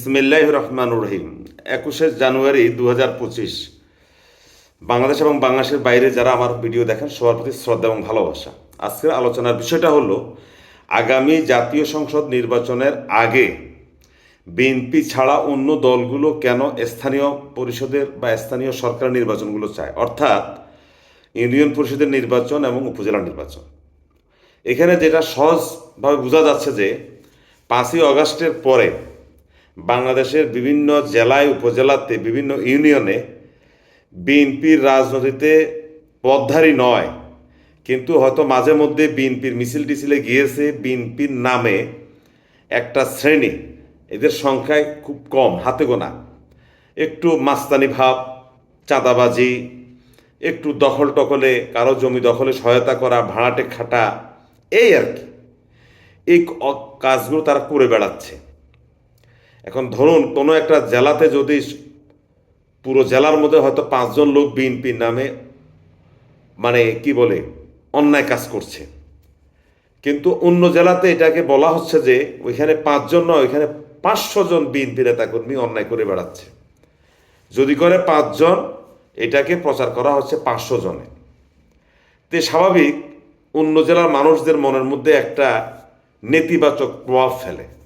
ইসমিল্লাহ রহমান রহিম। একুশে জানুয়ারি দু হাজার পঁচিশ। বাংলাদেশ এবং বাংলাদেশের বাইরে যারা আমার ভিডিও দেখেন, সবার প্রতি শ্রদ্ধা এবং ভালোবাসা। আজকের আলোচনার বিষয়টা হলো, আগামী জাতীয় সংসদ নির্বাচনের আগে বিএনপি ছাড়া অন্য দলগুলো কেন স্থানীয় পরিষদের বা স্থানীয় সরকার নির্বাচনগুলো চায়? অর্থাৎ ইউনিয়ন পরিষদের নির্বাচন এবং উপজেলা নির্বাচন। এখানে যেটা সহজভাবে বোঝা যাচ্ছে যে পাঁচই অগাস্টের পরে বাংলাদেশের বিভিন্ন জেলায়, উপজেলাতে, বিভিন্ন ইউনিয়নে বিএনপির রাজনীতিতে পদধারী নয়। কিন্তু হয়তো মাঝে মধ্যে বিএনপির মিছিল টিছিলে গিয়েছে, বিএনপির নামে একটা শ্রেণি। এদের সংখ্যায় খুব কম, হাতে গোনা। একটু মাস্তানি ভাব, চাঁদাবাজি, একটু দখল টকলে কারও জমি দখলে সহায়তা করা, ভাড়াটে খাটা, এই আর কি। এই কাজগুলো তারা করে বেড়াচ্ছে। এখন ধরুন, কোনো একটা জেলাতে যদি পুরো জেলার মধ্যে হয়তো পাঁচজন লোক বিএনপির নামে মানে কি বলে, অন্যায় কাজ করছে। কিন্তু অন্য জেলাতে এটাকে বলা হচ্ছে যে, ওইখানে পাঁচজন নয়, ওইখানে পাঁচশো জন বিএনপি নেতাকর্মী অন্যায় করে বেড়াচ্ছে। যদি করে পাঁচজন, এটাকে প্রচার করা হচ্ছে পাঁচশো জনে। তে স্বাভাবিক, অন্য জেলার মানুষদের মনের মধ্যে একটা নেতিবাচক প্রভাব ফেলে।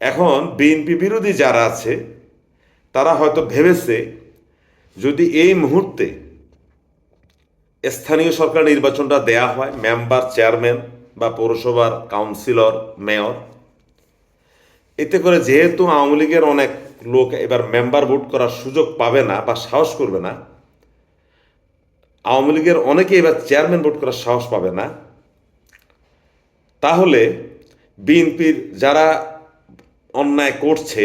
এখন বিএনপি বিরোধী যারা আছে, তারা হয়তো ভেবেছে যদি এই মুহূর্তে স্থানীয় সরকার নির্বাচনটা দেয়া হয়, মেম্বার, চেয়ারম্যান বা পৌরসভার কাউন্সিলর, মেয়র, এতে করে যেহেতু আওয়ামী লীগের অনেক লোক এবার মেম্বার ভোট করার সুযোগ পাবে না বা সাহস করবে না, আওয়ামী লীগের অনেকে এবার চেয়ারম্যান ভোট করার সাহস পাবে না, তাহলে বিএনপির যারা অন্যায় করছে,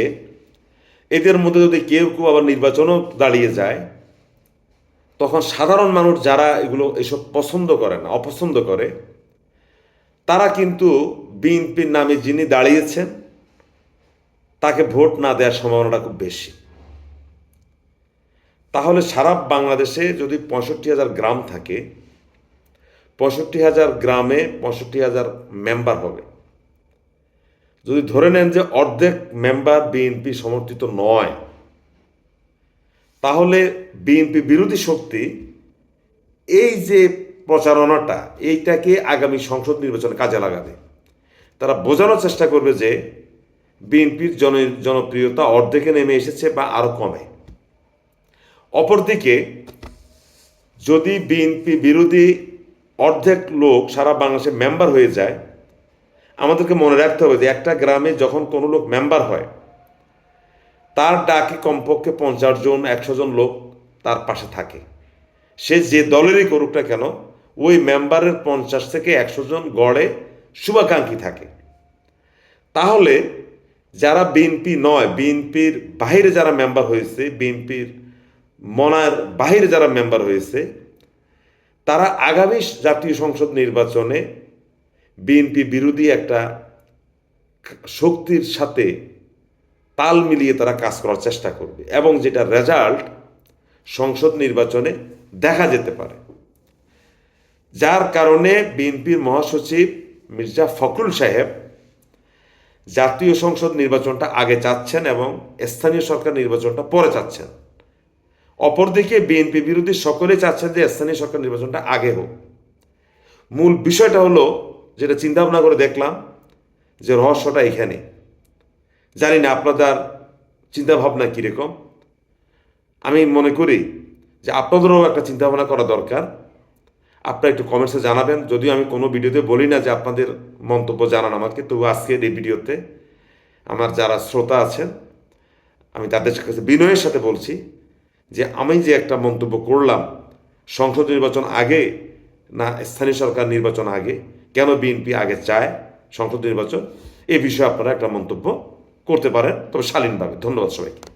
এদের মধ্যে যদি কেউ কেউ আবার নির্বাচনও দাঁড়িয়ে যায়, তখন সাধারণ মানুষ যারা এগুলো এসব পছন্দ করে না, অপছন্দ করে, তারা কিন্তু বিএনপির নামে যিনি দাঁড়িয়েছেন, তাকে ভোট না দেওয়ার সম্ভাবনাটা খুব বেশি। তাহলে সারা বাংলাদেশে যদি পঁয়ষট্টি হাজার গ্রাম থাকে, পঁয়ষট্টি হাজার গ্রামে পঁয়ষট্টি হাজার মেম্বার হবে। যদি ধরে নেন যে অর্ধেক মেম্বার বিএনপি সমর্থিত নয়, তাহলে বিএনপি বিরোধী শক্তি এই যে প্রচারণাটা, এইটাকে আগামী সংসদ নির্বাচনে কাজে লাগাবে। তারা বোঝানোর চেষ্টা করবে যে বিএনপির জন, জনপ্রিয়তা অর্ধেকে নেমে এসেছে বা আরও কমে। অপরদিকে, যদি বিএনপি বিরোধী অর্ধেক লোক সারা বাংলাদেশে মেম্বার হয়ে যায় আমাদেরকে মনে রাখতে হবে যে একটা গ্রামে যখন কোনো লোক মেম্বার হয়, তার ডাকে কমপক্ষে পঞ্চাশ জন, একশো জন লোক তার পাশে থাকে। সে যে দলেরই করুক না কেন, ওই মেম্বারের পঞ্চাশ থেকে একশো জন গড়ে শুভাকাঙ্ক্ষী থাকে। তাহলে যারা বিএনপি নয়, বিএনপির বাহিরে যারা মেম্বার হয়েছে, বিএনপির মনার বাহিরে যারা মেম্বার হয়েছে, তারা আগামী জাতীয় সংসদ নির্বাচনে বিএনপি বিরোধী একটা শক্তির সাথে তাল মিলিয়ে তারা কাজ করার চেষ্টা করবে এবং যেটা রেজাল্ট সংসদ নির্বাচনে দেখা যেতে পারে। যার কারণে বিএনপির মহাসচিব মির্জা ফখরুল সাহেব জাতীয় সংসদ নির্বাচনটা আগে চাচ্ছেন এবং স্থানীয় সরকার নির্বাচনটা পরে চাচ্ছেন। অপরদিকে বিএনপি বিরোধী সকলেই চাচ্ছেন যে স্থানীয় সরকার নির্বাচনটা আগে হোক। মূল বিষয়টা হলো যেটা চিন্তা ভাবনা করে দেখলাম যে রহস্যটা এখানে। জানি না, আপনাদের চিন্তা ভাবনা কীরকম। আমি মনে করি যে আপনাদেরও একটা চিন্তা ভাবনা করা দরকার। আপনারা একটু কমেন্টসে জানাবেন। যদিও আমি কোনো ভিডিওতে বলি না যে আপনাদের মন্তব্য জানান আমাকে তবু আজকের এই ভিডিওতে আমার যারা শ্রোতা আছেন, আমি তাদের কাছে বিনয়ের সাথে বলছি যে আমি যে একটা মন্তব্য করলাম সংসদ নির্বাচন আগে না স্থানীয় সরকার নির্বাচন আগে কেন বিএনপি আগে চায় সংসদ নির্বাচন? এ বিষয়ে আপনারা একটা মন্তব্য করতে পারেন, তবে শালীনভাবে। ধন্যবাদ সবাইকে।